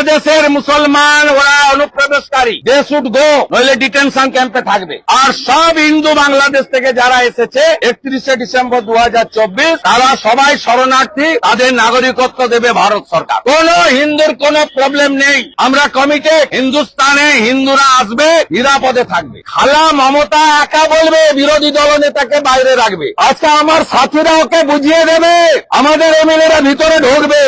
বাংলাদেশের মুসলমান ওরা অনুপ্রবেশকারী। দে শুড গো নইলে ডিটেনশন ক্যাম্পে থাকবে। আর সব হিন্দু বাংলাদেশ থেকে যারা এসেছে, একত্রিশে ডিসেম্বর দু তারা সবাই শরণার্থী, তাদের নাগরিকত্ব দেবে ভারত সরকার। কোন হিন্দুর কোন প্রবলেম নেই। আমরা কমিটেড হিন্দুস্তানে হিন্দুরা আসবে, নিরাপদে থাকবে। খালা মমতা একা বলবে, বিরোধী দল নেতাকে বাইরে রাখবে। আজকে আমার সাথীরা ওকে বুঝিয়ে দেবে। আমাদের এমএলএরা ভিতরে ঢুকবে।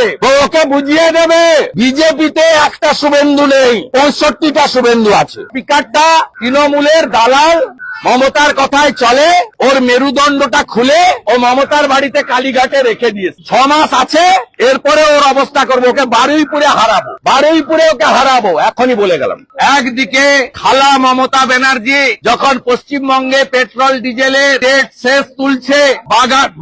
ওকে বুঝিয়ে দেবে। বিজেপিতে একটা শুভেন্দু নেই পঁয়ষট্টিটা শুভেন্দু আছে। স্পিকারটা তৃণমূলের দালাল মমতার কথায় চলে, ওর মেরুদণ্ডটা খুলে ও মমতার বাড়িতে কালীঘাটে রেখে দিয়েছে। ছ মাস আছে, এরপরে ওর অবস্থা করব, ওকে বারুইপুরে হারাবো। বারুইপুরে ওকে হারাবো, এখনই বলে গেলাম। একদিকে খালা মমতা ব্যানার্জি, যখন পশ্চিমবঙ্গে পেট্রোল ডিজেলের রেট শেষ তুলছে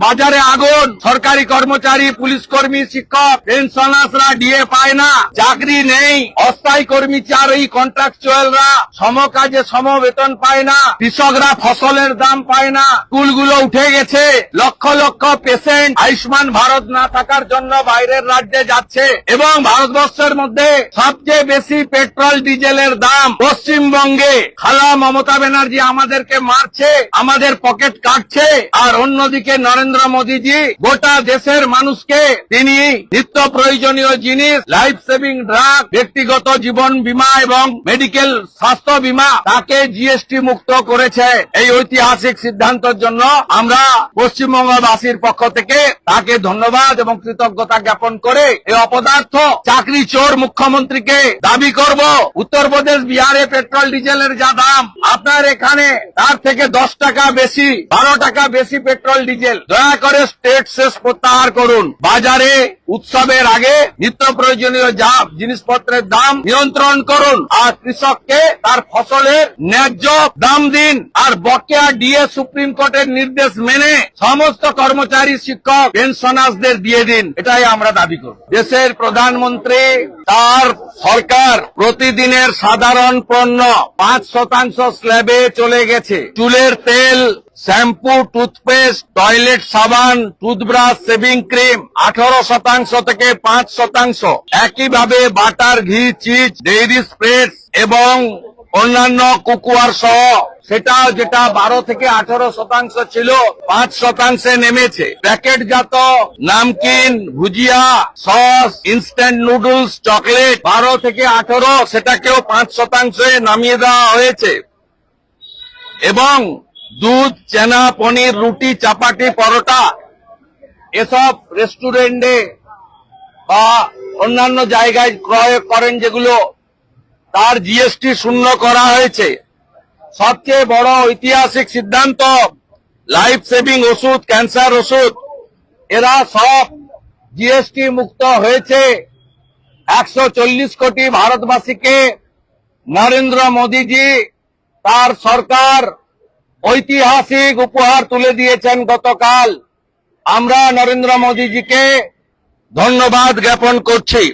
বাজারে আগুন, সরকারি কর্মচারী, পুলিশ কর্মী, শিক্ষক পেনশনার্সরা ডিএ পায় না, চাকরি নেই, অস্থায়ী কর্মী কর্মচারী কন্ট্রাকচুয়ালরা সম কাজে সম বেতন পায় না কৃষকরা ফসলের দাম পায় না। স্কুলগুলো উঠে গেছে। লক্ষ লক্ষ পেশেন্ট আয়ুষ্মান ভারত না থাকার জন্য বাইরের রাজ্যে যাচ্ছে। এবং ভারতবর্ষের মধ্যে সবচেয়ে বেশি পেট্রোল, ডিজেলের দাম পশ্চিমবঙ্গে। খালা মমতা ব্যানার্জি আমাদেরকে মারছে, আমাদের পকেট কাটছে। আর অন্যদিকে নরেন্দ্র মোদীজি গোটা দেশের মানুষকে তিনি নিত্য প্রয়োজনীয় জিনিস লাইফ সেভিং ড্রাগ ব্যক্তিগত জীবন বীমা এবং মেডিকেল স্বাস্থ্য বীমা, তাকে জিএসটি মুক্ত করেছে এই ঐতিহাসিক সিদ্ধান্তের জন্য আমরা পশ্চিমবঙ্গবাসীর পক্ষ থেকে তাকে ধন্যবাদ এবং কৃতজ্ঞতা জ্ঞাপন করে এই অপদার্থ চাকরি চোর মুখ্যমন্ত্রীকে দাবি করব। উত্তরপ্রদেশ বিহারে পেট্রোল, ডিজেলের যা দাম, আপনার এখানে তার থেকে দশ টাকা বেশি, বারো টাকা বেশি পেট্রোল, ডিজেল। দয়া করে স্টেট শেষ প্রত্যাহার করুন। বাজারে উৎসবের আগে নিত্য প্রয়োজনীয় যা জিনিসপত্রের দাম নিয়ন্ত্রণ করুন। আর কৃষককে তার ফসলের ন্যায্য দাম দিন। আর বকেয়া ডিএ সুপ্রিম কোর্টের নির্দেশ মেনে সমস্ত কর্মচারী, শিক্ষক, পেনশনার্সদের দিয়ে দিন। এটাই আমরা দাবি করব। দেশের প্রধানমন্ত্রী, তার সরকার প্রতিদিনের সাধারণ পণ্য পাঁচ শতাংশ স্ল্যাবে চলে গেছে। চুলের তেল, শ্যাম্পু, টুথপেস্ট, টয়লেট সাবান, টুথব্রাশ সেভিং ক্রিম, আঠারো শতাংশ থেকে পাঁচ শতাংশ। একইভাবে বাটার ঘি, চিজ, ডেইরি স্প্রেডস এবং অন্যান্য কুকুয়ার সহ সেটা যেটা বারো থেকে আঠারো শতাংশ ছিল, পাঁচ শতাংশে নেমেছে। প্যাকেটজাত namkeen bhujia, sauce instant noodles chocolate বারো থেকে আঠারো সেটাকেও পাঁচ শতাংশে নামিয়ে দেওয়া হয়েছে। এবং দুধ, চেনা, পনির, রুটি, চাপাটি, পরোটা, এসব রেস্টুরেন্টে বা অন্যান্য জায়গায় ক্রয় করেন যেগুলো তার জিএসটি শূন্য করা হয়েছে। সবচেয়ে বড় ঐতিহাসিক সিদ্ধান্ত লাইফ সেভিং ওষুধ ক্যান্সার ওষুধ। এরা সব জিএসটি মুক্ত হয়েছে। একশো চল্লিশ কোটি ভারতবাসীকে নরেন্দ্র মোদীজি তার সরকার ঐতিহাসিক উপহার তুলে দিয়েছেন গতকাল। আমরা নরেন্দ্র মোদীজিকে ধন্যবাদ জ্ঞাপন করছি।